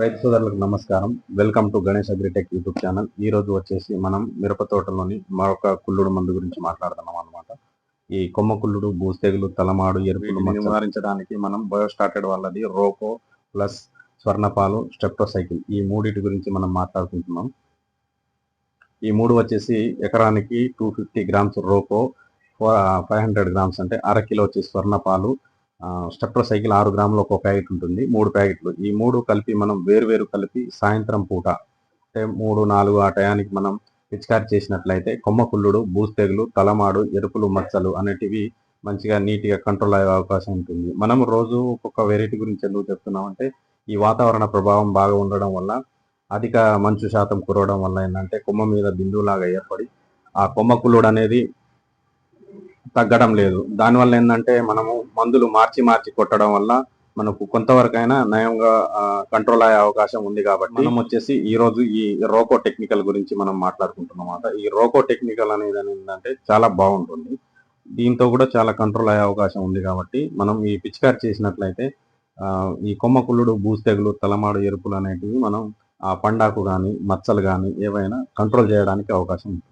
రైతు సోదరులకు నమస్కారం. Welcome to Ganesh agritech YouTube channel ఈ రోజు వచ్చేసి మనం మిరప తోటలోని మరొక కుళ్ళుడు మందు గురించి మాట్లాడుతున్నాం అనమాట ఈ కొమ్మ కుళ్ళుడు భూస్తెగులు తలమాడు ఎరుపులు నివారించడానికి మనం బయోస్టార్టెడ్ వాళ్ళది రోకో ప్లస్ స్వర్ణపాలు స్టెప్టోసైకిల్ ఈ మూడిటి గురించి మనం మాట్లాడుకుంటున్నాం. ఈ మూడు వచ్చేసి ఎకరానికి టూ ఫిఫ్టీ గ్రామ్స్ రోకో ఫైవ్ హండ్రెడ్ గ్రామ్స్ అంటే అర కిలో వచ్చి స్వర్ణపాలు స్టెప్టో సైకిల్ ఆరు గ్రాములు ఒక ప్యాకెట్ ఉంటుంది. మూడు ప్యాకెట్లు. ఈ మూడు కలిపి మనం వేరు వేరు కలిపి సాయంత్రం పూట అంటే మూడు నాలుగు ఆ టయానికి మనం పిచికారి చేసినట్లయితే కొమ్మ కుళ్ళుడు బూస్తెగులు తలమాడు ఎరుపులు మచ్చలు అనేటివి మంచిగా నీట్గా కంట్రోల్ అయ్యే అవకాశం ఉంటుంది. మనం రోజు ఒక్కొక్క వెరైటీ గురించి ఎందుకు చెప్తున్నామంటే ఈ వాతావరణ ప్రభావం బాగా ఉండడం వల్ల అధిక మంచు శాతం కురవడం వల్ల ఏంటంటే కొమ్మ మీద బిందువులాగా ఏర్పడి ఆ కొమ్మ కుళ్ళుడు అనేది తగ్గడం లేదు. దానివల్ల ఏంటంటే మనము మందులు మార్చి మార్చి కొట్టడం వల్ల మనకు కొంతవరకైనా నయంగా కంట్రోల్ అయ్యే అవకాశం ఉంది కాబట్టి మనం వచ్చేసి ఈ రోజు ఈ రోకో టెక్నికల్ గురించి మనం మాట్లాడుకుంటున్నమాట ఈ రోకో టెక్నికల్ అనేది ఏంటంటే చాలా బాగుంటుంది. దీంతో కూడా చాలా కంట్రోల్ అయ్యే అవకాశం ఉంది కాబట్టి మనం ఈ పిచికారి చేసినట్లయితే ఆ, ఈ కొమ్మ కుళ్ళుడు బూస్తెగులు తలమాడు ఎరుపులు అనేటివి మనం ఆ పండాకు కానీ మచ్చలు కానీ ఏవైనా కంట్రోల్ చేయడానికి అవకాశం ఉంటుంది.